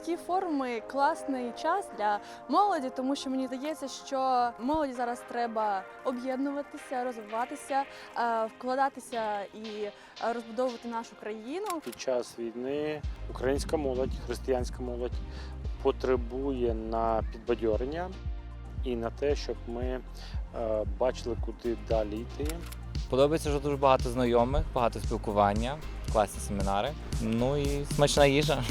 Такі форуми класний час для молоді, тому що мені здається, що молоді зараз треба об'єднуватися, розвиватися, е, вкладатися і розбудовувати нашу країну. Під час війни українська молодь, християнська молодь потребує на підбадьорення і на те, щоб ми е, бачили, куди далі йти. Подобається, що дуже багато знайомих, багато спілкування, класні семінари. Ну і смачна їжа.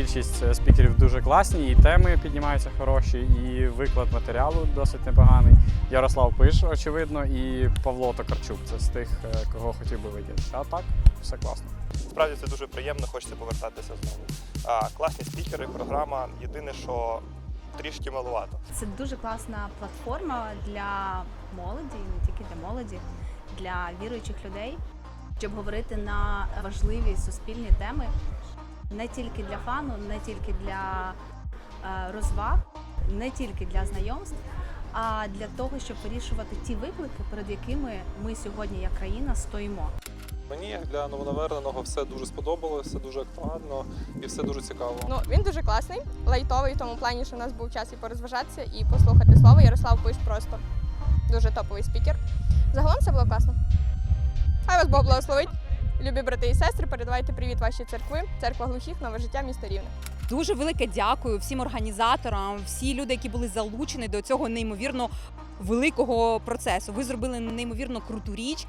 Більшість е, спікерів дуже класні, і теми піднімаються хороші, і виклад матеріалу досить непоганий. Ярослав Пиш, очевидно, і Павло Токарчук. Це з тих, е, кого хотів би видіти. А так, все класно. Справді це дуже приємно, хочеться повертатися знову. А, класні спікери, програма. Єдине, що трішки малувато. Це дуже класна платформа для молоді, не тільки для молоді, для віруючих людей, щоб говорити на важливі суспільні теми не тільки для фану, не тільки для е, розваг, не тільки для знайомств, а для того, щоб вирішувати ті виклики, перед якими ми сьогодні, як країна, стоїмо. Мені як для новонаверненого все дуже сподобалося, все дуже актуально і все дуже цікаво. Ну він дуже класний, лайтовий в тому плані, що в нас був час і порозважатися, і послухати слово. Ярослав Пиш просто дуже топовий спікер. Загалом все було класно. Хай вас Бог благословить. Любі брати і сестри, передавайте привіт вашій церкви, церква глухих, нове життя, місто Рівне. Дуже велике дякую всім організаторам, всі люди, які були залучені до цього неймовірно великого процесу. Ви зробили неймовірно круту річ.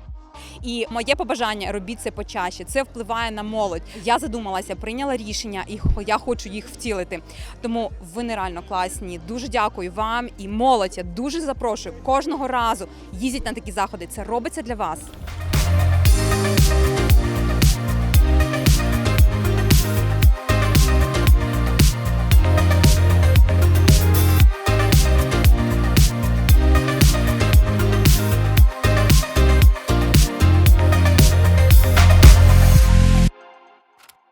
І моє побажання робіть це почаще. Це впливає на молодь. Я задумалася, прийняла рішення, і я хочу їх втілити. Тому ви нереально класні. Дуже дякую вам і молодь. Я дуже запрошую кожного разу їздіть на такі заходи. Це робиться для вас.